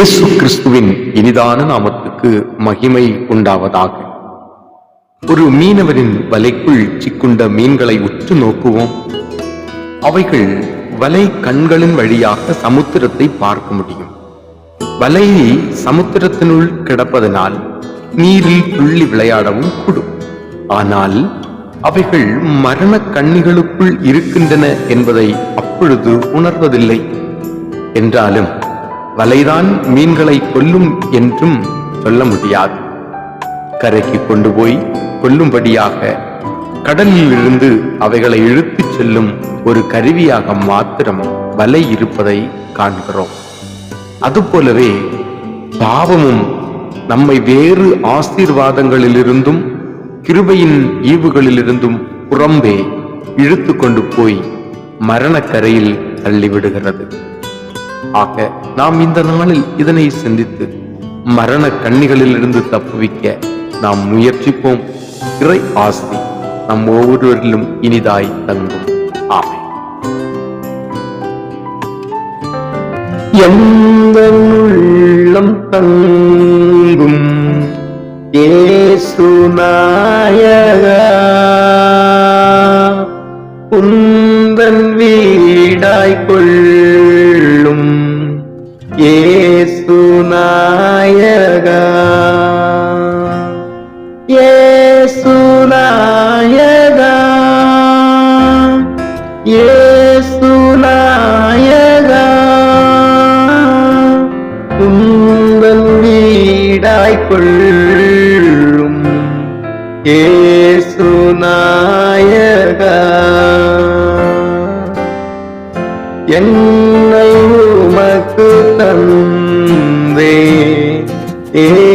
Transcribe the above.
இயேசு கிறிஸ்துவின் இனிதான நாமத்துக்கு மகிமை உண்டாவதாக. ஒரு மீனவரின் வலைக்குள் சிக்குண்ட மீன்களை உற்று நோக்குவோம். அவைகள் வலை கண்களின் வழியாக சமுத்திரத்தை பார்க்க முடியும். வலையை சமுத்திரத்தினுள் கிடப்பதனால் நீரில் துள்ளி விளையாடவும் கூடும். ஆனால் அவைகள் மரண கண்ணிகளுக்குள் இருக்கின்றன என்பதை அப்பொழுது உணர்வதில்லை. என்றாலும் வலைதான் மீன்களை கொல்லும் என்றும் சொல்ல முடியாது. கரைக்கு கொண்டு போய் கொல்லும்படியாக கடலில் இருந்து அவைகளை இழுத்துச் செல்லும் ஒரு கருவியாக மாத்திரம் வலை இருப்பதை காண்கிறோம். அதுபோலவே பாவமும் நம்மை வேறு ஆசீர்வாதங்களிலிருந்தும் கிருபையின் ஈவுகளிலிருந்தும் புறம்பே இழுத்து கொண்டு போய் மரணக்கரையில் தள்ளிவிடுகிறது. ஆக நாம் இந்த நாளில் இதனை சிந்தித்து மரண கண்ணிகளிலிருந்து தப்புவிக்க நாம் முயற்சிப்போம். இறை ஆஸ்தி நம் ஒவ்வொருவரிலும் இனிதாய் தங்கும். ஆமை எந்த உள்ளம் தங்கும்? ஏசுநாயகா உந்தன் வீடாய் கொள்ளும் ஏசுநாயகா. ஏசுநாயகா. ஏசுநாயகா. உந்தன் வீடாய் ஏசுநாயகா. என்னை உமக்கு தந்தே ஏ